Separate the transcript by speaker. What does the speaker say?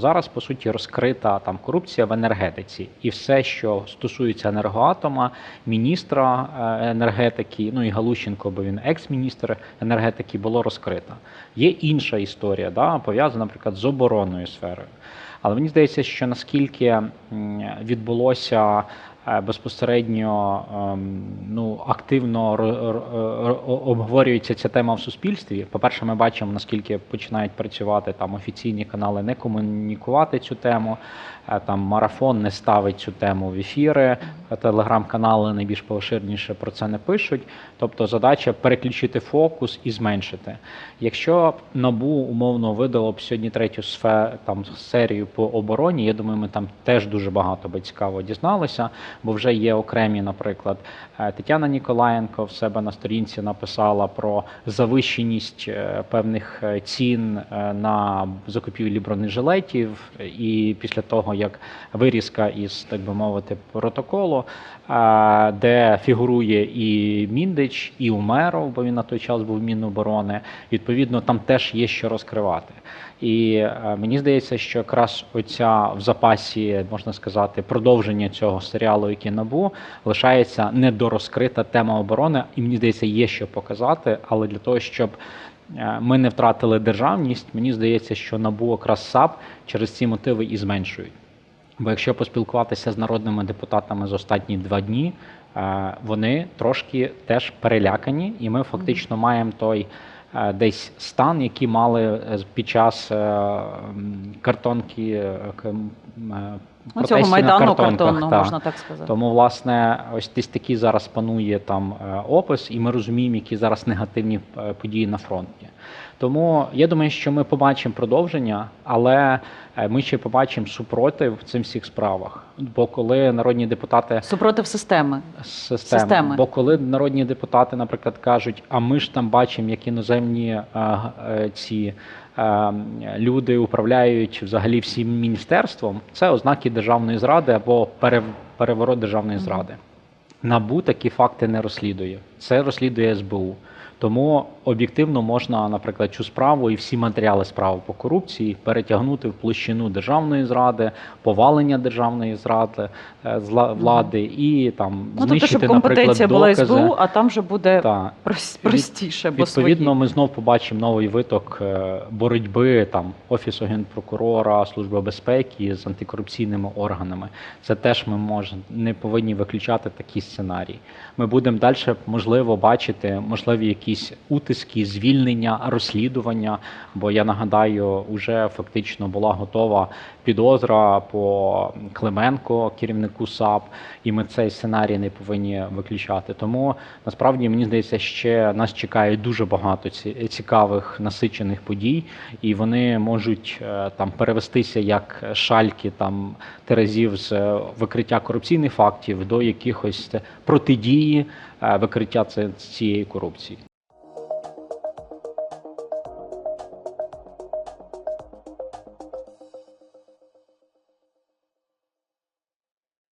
Speaker 1: зараз по суті розкрита там корупція в енергетиці, і все, що стосується енергоатома, міністра е, енергетики, ну і Галущенко, бо він екс-міністр енергетики, було розкрито. Є інша історія, да, пов'язана, наприклад, з оборонною сферою. Але мені здається, що наскільки відбулося безпосередньо ем, ну, активно обговорюється ця тема в суспільстві. По-перше, ми бачимо, наскільки починають працювати там офіційні канали, не комунікувати цю тему. Е, Там марафон не ставить цю тему в ефіри, е, телеграм-канали найбільш поширеніше про це не пишуть. Тобто задача переключити фокус і зменшити. Якщо набу умовно видало б сьогодні третю сфе, там серію по обороні, я думаю, ми там теж дуже багато би цікаво дізналися, бо вже є окремі, наприклад, е, Тетяна Ніколаєнко в себе на сторінці написала про завищеність е, певних е, цін на закупівлі бронежилетів, і після того як вирізка із так би мовити протоколу, де фігурує і Міндич, і Умеров, бо він на той час був Міноборони. Відповідно, там теж є що розкривати. І мені здається, що якраз оця в запасі, можна сказати, продовження цього серіалу, який набу, лишається недорозкрита тема оборони, і мені здається, є що показати, але для того, щоб е, ми не втратили державність, мені здається, що набу якраз САП через ці мотиви і зменшують. Бо якщо поспілкуватися з народними депутатами за останні два дні, вони трошки теж перелякані, і ми фактично маємо той е, десь стан, який мали е, під час е, картонки е, е,
Speaker 2: Ну, цього майдану картонного,
Speaker 1: та.
Speaker 2: можна так сказати.
Speaker 1: Тому, власне, ось десь такий зараз панує там е, опис, і ми розуміємо, які зараз негативні е, події на фронті. Тому я думаю, що ми побачимо продовження, але е, ми ще побачимо супротив в цим всіх справах. Бо коли народні депутати
Speaker 2: Супротив системи.
Speaker 1: З системи,
Speaker 2: Системи.
Speaker 1: бо коли народні депутати, наприклад, кажуть, а ми ж там бачимо, як іноземні а, е, ці а, люди управляють взагалі всім міністерством, це ознаки державної зради або перев- переворот державної зради. Набу такі факти не розслідує. Це розслідує СБУ. Тому об'єктивно можна, наприклад, цю справу і всі матеріали справи по корупції перетягнути в площину державної зради, повалення державної зради е, влади і там
Speaker 2: Ну, тобто,
Speaker 1: знищити,
Speaker 2: щоб компетенція була. СБУ, а там вже буде
Speaker 1: Та.
Speaker 2: простіше, бо
Speaker 1: Відповідно,
Speaker 2: свої.
Speaker 1: ми знов побачимо новий виток е, боротьби там офісу генпрокурора, служби безпеки з антикорупційними органами. Це теж ми мож, не повинні виключати такі сценарії. Ми будемо далі, можливо, бачити можливі якісь утиски, звільнення, розслідування. Бо я нагадаю, вже фактично була готова підозра по Клименко, керівнику САП, і ми цей сценарій не повинні виключати. Тому насправді мені здається, ще нас чекає дуже багато цікавих насичених подій, і вони можуть е, там перевестися як шальки там терезів з е, викриття корупційних фактів до якихось протидії е, викриття це- цієї корупції.